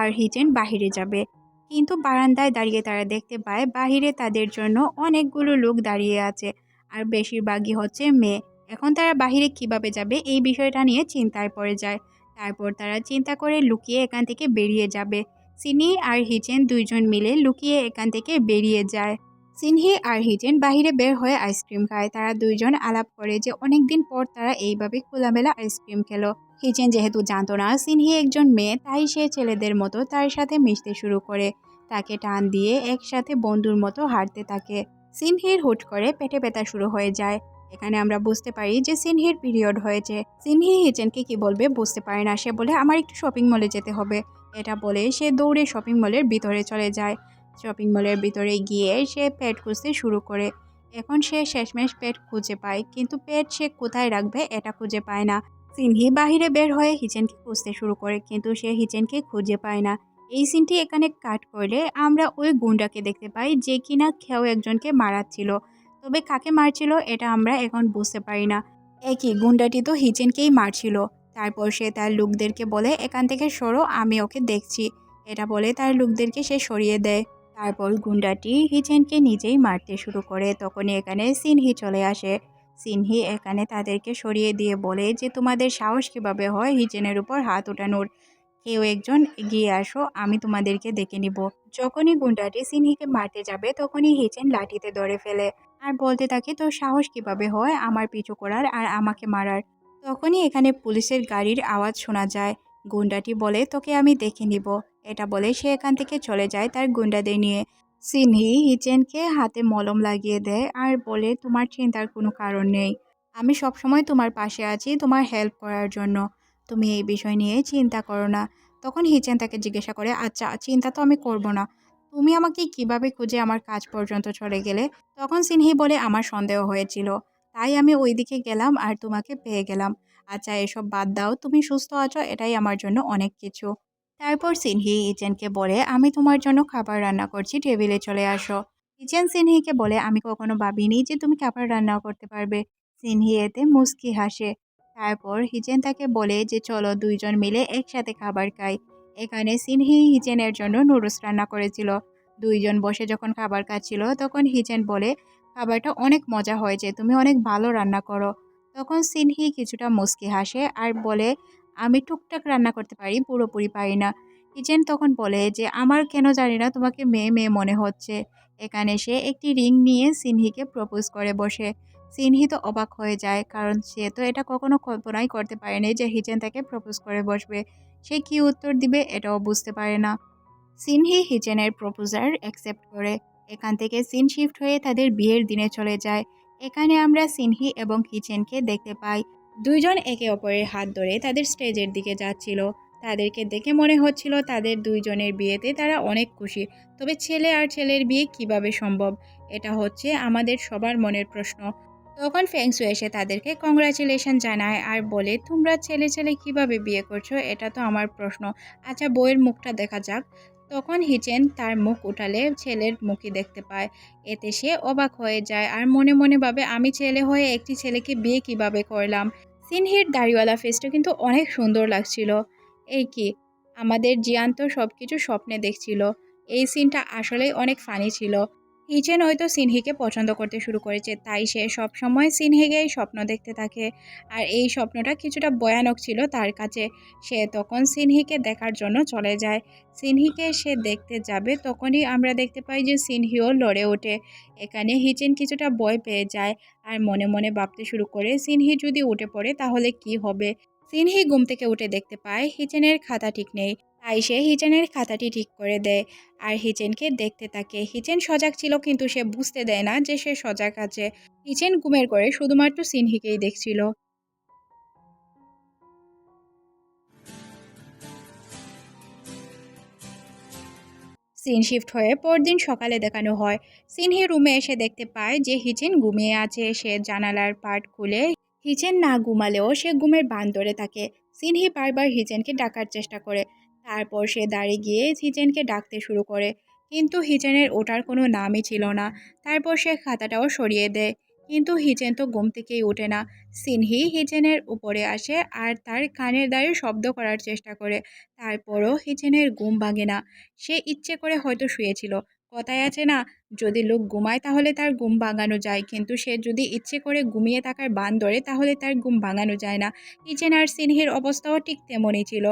আর হিচেন বাহিরে যাবে। কিন্তু বারান্দায় দাঁড়িয়ে তারা দেখতে পায়, বাহিরে তাদের জন্য অনেকগুলো লোক দাঁড়িয়ে আছে আর বেশিরভাগই হচ্ছে মেয়ে। এখন তারা বাহিরে কীভাবে যাবে এই বিষয়টা নিয়ে চিন্তায় পড়ে যায়। তারপর তারা চিন্তা করে লুকিয়ে এখান থেকে বেরিয়ে যাবে। সিনি আর হিচেন দুইজন মিলে লুকিয়ে এখান থেকে বেরিয়ে যায়। সিনহি আর হিচেন বাহিরে বের হয়ে আইসক্রিম খায়। তারা দুইজন আলাপ করে যে অনেক দিন পর তারা এইভাবে খোলামেলা আইসক্রিম খেলো। হিচেন যেহেতু জানতো না সিনহি একজন মেয়ে, তাই সে ছেলেদের মতো তার সাথে মিশতে শুরু করে তাকে টান দিয়ে একসাথে বন্ধুর মতো হাঁটতে থাকে। সিনহির হুট করে পেটে ব্যথা শুরু হয়ে যায়। এখানে আমরা বুঝতে পারি যে সিনহির পিরিয়ড হয়েছে। সিনহি হিচেনকে কি বলবে বুঝতে পারে না সে বলে, আমার একটু শপিং মলে যেতে হবে। এটা বলে সে দৌড়ে শপিং মলের ভিতরে চলে যায়। শপিং মলের ভিতরে গিয়ে সে পেট খুঁজতে শুরু করে। এখন সে শেষমেশ পেট খুঁজে পায়, কিন্তু পেট সে কোথায় রাখবে এটা খুঁজে পায় না। সিনহি বাহিরে বের হয়ে হিচেনকে খুঁজতে শুরু করে, কিন্তু সে হিচেনকে খুঁজে পায় না। এই সিনটি এখানে কাট করলে আমরা ওই গুন্ডাকে দেখতে পাই যে কিনা খেয়েও একজনকে মারাচ্ছিল। তবে কাকে মারছিল এটা আমরা এখন বুঝতে পারি না। একই গুন্ডাটি তো হিচেনকেই মারছিল। তারপর সে তার লোকদেরকে বলে, এখান থেকে সরো, আমি ওকে দেখছি। এটা বলে তার লোকদেরকে সে সরিয়ে দেয়। তারপর গুন্ডাটি হিচেনকে নিজেই মারতে শুরু করে। তখনই এখানে সিনহি চলে আসে। সিনহি এখানে তাদেরকে সরিয়ে দিয়ে বলে যে, তোমাদের সাহস কীভাবে হয় হিচেনের উপর হাত ওঠানোর? কেউ একজন এগিয়ে আসো, আমি তোমাদেরকে দেখে নিব। যখনই গুন্ডাটি সিনহিকে মারতে যাবে, তখনই হিচেন লাঠিতে ধরে ফেলে। আর বলতে থাকে, তোর সাহস কীভাবে হয় আমার পিছু করার আর আমাকে মারার? তখনই এখানে পুলিশের গাড়ির আওয়াজ শোনা যায়। গুন্ডাটি বলে, তোকে আমি দেখে নিব। এটা বলে সে এখান থেকে চলে যায় তার গুন্ডাদের নিয়ে। সিনহি হিচেনকে হাতে মলম লাগিয়ে দেয় আর বলে, তোমার চিন্তার কোনো কারণ নেই। আমি সবসময় তোমার পাশে আছি তোমার হেল্প করার জন্য। তুমি এই বিষয় নিয়ে চিন্তা করো না। তখন হিচেন তাকে জিজ্ঞাসা করে আচ্ছা চিন্তা তো আমি করব না। তুমি আমাকে কীভাবে খুঁজে আমার কাজ পর্যন্ত চলে গেলে? তখন সিনহি বলে, আমার সন্দেহ হয়েছিল। তাই আমি ওই দিকে গেলাম আর তোমাকে পেয়ে গেলাম। আচ্ছা এসব বাদ দাও। তুমি সুস্থ আছো, এটাই আমার জন্য অনেক কিছু। তারপর সিনহি ইচেনকে বলে, আমি তোমার জন্য খাবার রান্না করছি, টেবিলে চলে আসো। ইচেন সিনহিকে বলে, আমি কখনো ভাবিনি যে তুমি খাবার রান্না করতে পারবে। সিনহি এতে মুস্কি হাসে। তারপর হিচেন তাকে বলে যে, চলো দুইজন মিলে একসাথে খাবার খাই। এখানে সিনহি হিচেনের জন্য নুডলস রান্না করেছিল। দুইজন বসে যখন খাবার খাচ্ছিল, তখন হিচেন বলে, খাবারটা অনেক মজা হয়েছে, তুমি অনেক ভালো রান্না করো। তখন সিনহি কিছুটা মুস্কি হাসে আর বলে আমি টুকটাক রান্না করতে পারি, পুরোপুরি পারি না। কিচেন তখন বলে যে, আমার কেন জানি না তোমাকে মেয়ে মেয়ে মনে হচ্ছে। এখানে সে একটি রিং নিয়ে সিনহিকে প্রপোজ করে বসে। সিনহি তো অবাক হয়ে যায়, কারণ সে তো এটা কখনো কল্পনাই করতে পারেনি যে হিচেন তাকে প্রপোজ করে বসবে। সে কি উত্তর দিবে এটাও বুঝতে পারে না। সিনহি হিচেনের প্রপোজার অ্যাকসেপ্ট করে। এখান থেকে সিন শিফট হয়ে তাদের বিয়ের দিনে চলে যায়। এখানে আমরা সিনহি এবং হিচেনকে দেখতে পাই। দুইজন একে অপরের হাত ধরে তাদের স্টেজের দিকে যাচ্ছিল। তাদেরকে দেখে মনে হচ্ছিল তাদের দুইজনের বিয়েতে তারা অনেক খুশি। তবে ছেলে আর ছেলের বিয়ে কীভাবে সম্ভব? এটা হচ্ছে আমাদের সবার মনের প্রশ্ন। তখন ফ্যাংসু এসে তাদেরকে কংগ্রাচুলেশন জানায় আর বলে, তোমরা ছেলে ছেলে কীভাবে বিয়ে করছ? এটা তো আমার প্রশ্ন। আচ্ছা বইয়ের মুখটা দেখা যাক। তখন হিচেন তার মুখ উঠালে ছেলের মুখে দেখতে পায়। এতে সে অবাক হয়ে যায় আর মনে মনে ভাবে, আমি ছেলে হয়ে একটি ছেলেকে বিয়ে কীভাবে করলাম? সিনহির দাড়িওয়ালা ফেসটা কিন্তু অনেক সুন্দর লাগছিল। এই কি? আমাদের জিয়ান্ত সব কিছু স্বপ্নে দেখছিল। এই সিনটা আসলেই অনেক ফানি ছিল। হিচেন হয়তো সিনহিকে পছন্দ করতে শুরু করেছে, তাই সে সব সময় সিনহিকেই স্বপ্ন দেখতে থাকে। আর এই স্বপ্নটা কিছুটা ভয়ানক ছিল তার কাছে। সে তখন সিনহিকে দেখার জন্য চলে যায়। সিনহিকে সে দেখতে যাবে তখনই আমরা দেখতে পাই যে সিনহিও লড়ে ওঠে। এখানে হিচেন কিছুটা ভয় পেয়ে যায় আর মনে মনে ভাবতে শুরু করে, সিনহি যদি উঠে পড়ে তাহলে কি হবে? সিনহি ঘুম থেকে উঠে দেখতে পায় হিচেনের খাতা ঠিক নেই। তাই সে হিচেনের খাতাটি ঠিক করে দেয়। আর হিচেনকে দেখতে থাকে হিচেন সজাগ ছিল, কিন্তু সে বুঝতে দেয় না যে সে সজাগ আছে। হিচেন ঘুমের করে শুধুমাত্র সিনহিকেই দেখছিল। সিন শিফট হয়ে পরদিন সকালে দেখানো হয়। সিনহি রুমে এসে দেখতে পায় যে হিচেন ঘুমিয়ে আছে। সে জানালার পাট খুলে হিচেন না ঘুমালেও সে ঘুমের বান ধরে থাকে। সিনহি বারবার হিচেনকে ডাকার চেষ্টা করে। তারপর সে দাঁড়িয়ে গিয়ে হিচেনকে ডাকতে শুরু করে। কিন্তু হিচেনের ওটার কোনো নামই ছিল না। তারপর সে খাতাটাও সরিয়ে দেয়। কিন্তু হিচেন তো ঘুম থেকেই ওঠে না। সিনহি হিচেনের উপরে আসে আর তার কানের দ্বারে শব্দ করার চেষ্টা করে। তারপরও হিচেনের ঘুম ভাঙে না। সে ইচ্ছে করে হয়তো শুয়েছিল। কথায় আছে না, যদি লোক ঘুমায় তাহলে তার ঘুম ভাঙানো যায়, কিন্তু সে যদি ইচ্ছে করে ঘুমিয়ে থাকার বান ধরে তাহলে তার ঘুম ভাঙানো যায় না। হিচেন আর সিনহির অবস্থাও ঠিক তেমনই ছিল।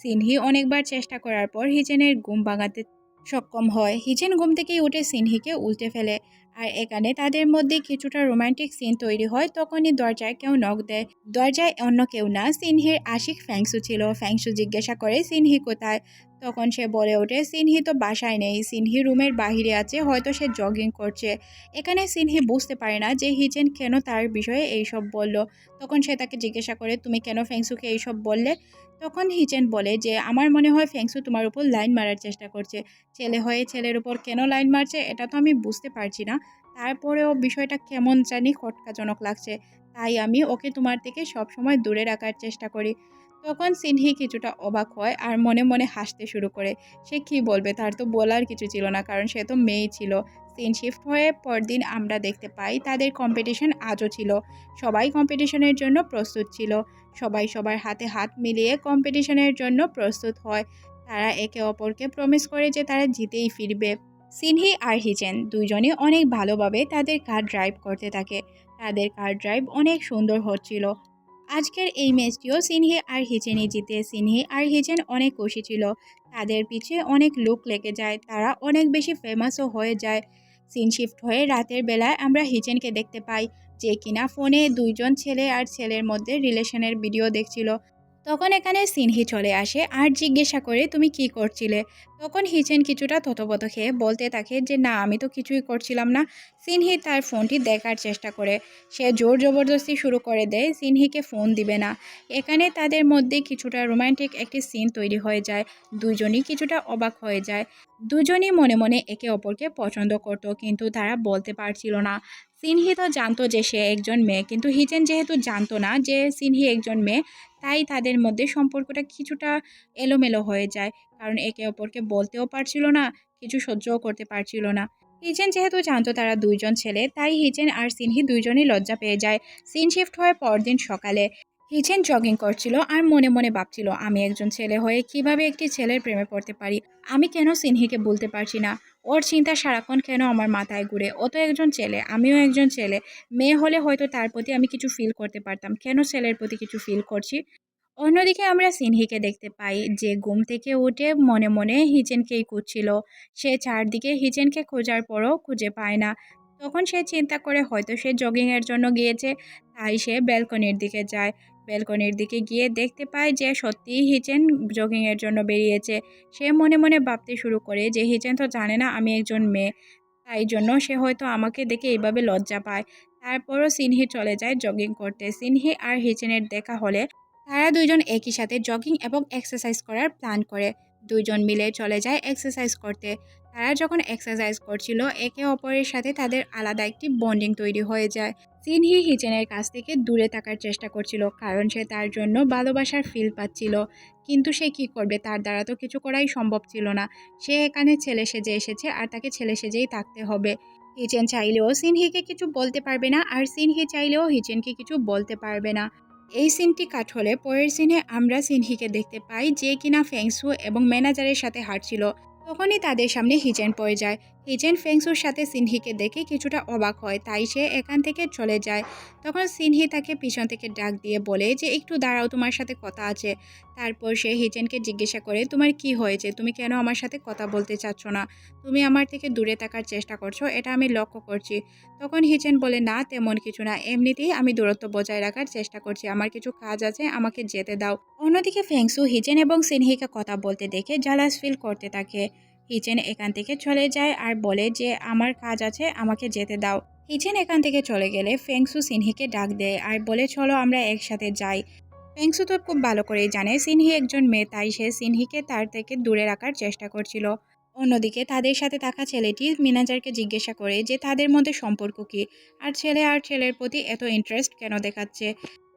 সিনহি অনেকবার চেষ্টা করার পর হিজেনের ঘুম ভাঙাতে সক্ষম হয়। হিজেন ঘুম থেকেই উঠে সিনহিকে উল্টে ফেলে। আর এখানে তাদের মধ্যে কিছুটা রোমান্টিক সিন তৈরি হয়। তখনই দরজায় কেউ নখ দেয়। দরজায় অন্য কেউ না, সিনহির আশিক ফ্যাংসু ছিল। ফ্যাংসু জিজ্ঞাসা করে, সিনহি কোথায়? তখন সে বলে ওঠে, সিনহি তো বাসায় নেই। সিনহি রুমের বাহিরে আছে, হয়তো সে জগিং করছে। এখানে সিনহি বুঝতে পারে না যে হিচেন কেন তার বিষয়ে এইসব বলল। তখন সে তাকে জিজ্ঞাসা করে, তুমি কেন ফ্যাংসুকে এইসব বললে? তখন হিচেন বলে যে, আমার মনে হয় ফ্যাংসু তোমার উপর লাইন মারার চেষ্টা করছে। ছেলে হয়ে ছেলের উপর কেন লাইন মারছে, এটা তো আমি বুঝতে পারছি না। তারপরেও বিষয়টা কেমন জানি খটকাজনক লাগছে। তাই আমি ওকে তোমার থেকে সবসময় দূরে রাখার চেষ্টা করি। তখন সিনহি কিছুটা অবাক হয় আর মনে মনে হাসতে শুরু করে। সে কি বলবে? তার তো বলার কিছু ছিল না, কারণ সে তো মেয়েই ছিল। সিন শিফট হয়ে পরদিন আমরা দেখতে পাই তাদের কম্পিটিশন আজও ছিল। সবাই কম্পিটিশনের জন্য প্রস্তুত ছিল। সবাই সবার হাতে হাত মিলিয়ে কম্পিটিশনের জন্য প্রস্তুত হয়। তারা একে অপরকে প্রমিস করে যে তারা জিতেই ফিরবে। সিনহি আর হিচেন দুইজনই অনেক ভালোভাবে তাদের কার ড্রাইভ করতে থাকে। তাদের কার ড্রাইভ অনেক সুন্দর হচ্ছিল। আজকের এই ম্যাচটিও সিনহি আর হিচেনই জিতে। সিনহি আর হিচেন অনেক খুশি ছিল। তাদের পিছে অনেক লোক লেগে যায়। তারা অনেক বেশি ফেমাসও হয়ে যায়। সিন শিফট হয়ে রাতের বেলায় আমরা হিচেনকে দেখতে পাই, যে কিনা ফোনে দুইজন ছেলে আর ছেলের মধ্যে রিলেশনের ভিডিও দেখছিল। তখন এখানে সিনহি চলে আসে আর জিজ্ঞাসা করে, তুমি কি করছিলে? তখন হিচেন কিছুটা ততবত খেয়ে বলতে থাকে যে, না, আমি তো কিছুই করছিলাম না। সিনহি তার ফোনটি দেখার চেষ্টা করে। সে জোর জবরদস্তি শুরু করে দেয়, সিনহিকে ফোন দিবে না। এখানে তাদের মধ্যে কিছুটা রোমান্টিক একটি সিন তৈরি হয়ে যায়, দুজনই কিছুটা অবাক হয়ে যায়। দুজনই মনে মনে একে অপরকে পছন্দ করত, কিন্তু তারা বলতে পারছিল না। সিনহি তো জানতো যে সে একজন মেয়ে, কিন্তু হিচেন যেহেতু জানতো না যে সিনহি একজন মেয়ে, তাই তাদের মধ্যে সম্পর্কটা কিছুটা এলোমেলো হয়ে যায়। কারণ একে অপরকে বলতেও পারছিল না, কিছু সহ্যও করতে পারছিল না। হিচেন যেহেতু জানতো তারা দুইজন ছেলে, তাই হিচেন আর সিনহি দুইজনই লজ্জা পেয়ে যায়। সিন শিফট হয়ে পরদিন সকালে হিচেন জগিং করছিল আর মনে মনে ভাবছিল, আমি একজন ছেলে হয়ে কীভাবে একটি ছেলের প্রেমে পড়তে পারি? আমি কেন সিনহিকে বলতে পারছি না? ওর চিন্তা সারাক্ষণ কেন আমার মাথায় ঘুরে? ও তো একজন ছেলে, আমিও একজন ছেলে। মেয়ে হলে হয়তো তার প্রতি আমি কিছু ফিল করতে পারতাম। কেন ছেলের প্রতি কিছু ফিল করছি? অন্যদিকে আমরা সিনহিকে দেখতে পাই, যে ঘুম থেকে উঠে মনে মনে হিচেনকেই খুঁজছিল। সে চারদিকে হিচেনকে খোঁজার পরও খুঁজে পায় না। তখন সে চিন্তা করে হয়তো সে জগিংয়ের জন্য গিয়েছে, তাই সে ব্যালকনির দিকে যায়। ব্যালকনির দিকে গিয়ে দেখতে পায় যে সত্যিই হিচেন জগিংয়ের জন্য বেরিয়েছে। সে মনে মনে ভাবতে শুরু করে যে হিচেন তো জানে না আমি একজন মেয়ে, তাই জন্য সে হয়তো আমাকে দেখে এইভাবে লজ্জা পায়। তারপরও সিনহি চলে যায় জগিং করতে। সিনহি আর হিচেনের দেখা হলে তারা দুইজন একই সাথে জগিং এবং এক্সারসাইজ করার প্ল্যান করে। দুইজন মিলে চলে যায় এক্সারসাইজ করতে। তারা যখন এক্সারসাইজ করছিল, একে অপরের সাথে তাদের আলাদা একটি বন্ডিং তৈরি হয়ে যায়। সিনহি হিচেনের কাছ থেকে দূরে থাকার চেষ্টা করছিল, কারণ সে তার জন্য ভালোবাসার ফিল পাচ্ছিল। কিন্তু সে কি করবে? তার দ্বারা তো কিছু করাই সম্ভব ছিল না। সে এখানে ছেলে সেজে এসেছে আর তাকে ছেলে সেজেই থাকতে হবে। হিচেন চাইলেও সিনহিকে কিছু বলতে পারবে না আর সিনহি চাইলেও হিচেনকে কিছু বলতে পারবে না। এই সিনটি কাট হলে পরের সিনে আমরা সিনহিকে দেখতে পাই যে কিনা ফেংসু এবং ম্যানেজারের সাথে হাঁটছিল। তখনই তাদের সামনে হিচেন পড়ে যায়। হিচেন ফেংসুর সাথে সিনহিকে দেখে কিছুটা অবাক হয়, তাই সে এখান থেকে চলে যায়। তখন সিনহি তাকে পিছন থেকে ডাক দিয়ে বলে যে, একটু দাঁড়াও, তোমার সাথে কথা আছে। তারপর সে হিচেনকে জিজ্ঞাসা করে, তোমার কি হয়েছে? তুমি কেন আমার সাথে কথা বলতে চাচ্ছ না? তুমি আমার থেকে দূরে থাকার চেষ্টা করছ, এটা আমি লক্ষ্য করছি। তখন হিচেন বলে, না, তেমন কিছু না। এমনিতেই আমি দূরত্ব বজায় রাখার চেষ্টা করছি। আমার কিছু কাজ আছে, আমাকে যেতে দাও। অন্যদিকে ফেংসু হিচেন এবং সিনহিকে কথা বলতে দেখে জালাস ফিল করতে থাকে। হিচেন এখান থেকে চলে যায় আর বলে যে, আমার কাজ আছে, আমাকে যেতে দাও। হিচেন এখান থেকে চলে গেলে ফেংসু সিনহিকে ডাক দেয় আর বলে, চলো আমরা একসাথে যাই। ফেংসু তো খুব ভালো করেই জানে, সিনহি একজন মেয়ে, তাই সে সিনহিকে তার থেকে দূরে রাখার চেষ্টা করছিল। অন্যদিকে তাদের সাথে থাকা ছেলেটি ম্যানেজারকে জিজ্ঞাসা করে যে, তাদের মধ্যে সম্পর্ক কী? আর ছেলে আর ছেলের প্রতি এত ইন্টারেস্ট কেন দেখাচ্ছে?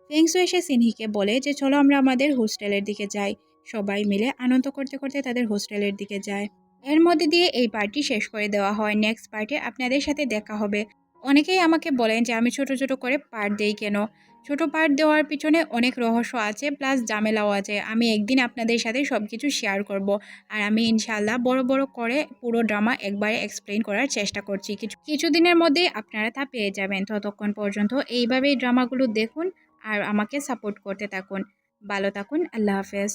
ফেংসু এসে সিনহিকে বলে যে, চলো আমরা আমাদের হোস্টেলের দিকে যাই। সবাই মিলে আনন্দ করতে করতে তাদের হোস্টেলের দিকে যায়। এর মধ্যে দিয়ে এই পার্টি শেষ করে দেওয়া হয়। নেক্সট পার্টে আপনাদের সাথে দেখা হবে। অনেকেই আমাকে বলেন যে, আমি ছোট ছোট করে পার্ট দেই কেন? ছোট পার্ট দেওয়ার পিছনে অনেক রহস্য আছে প্লাস ঝামেলাও আছে। আমি একদিন আপনাদের সাথে সব কিছু শেয়ার করব। আর আমি ইনশাল্লাহ বড় বড় করে পুরো ড্রামা একবারে এক্সপ্লেন করার চেষ্টা করছি। কিছু, কিছুদিনের মধ্যেই আপনারা তা পেয়ে যাবেন। ততক্ষণ পর্যন্ত এইভাবেই ড্রামাগুলো দেখুন আর আমাকে সাপোর্ট করতে থাকুন। ভালো থাকুন, আল্লাহ হাফেজ।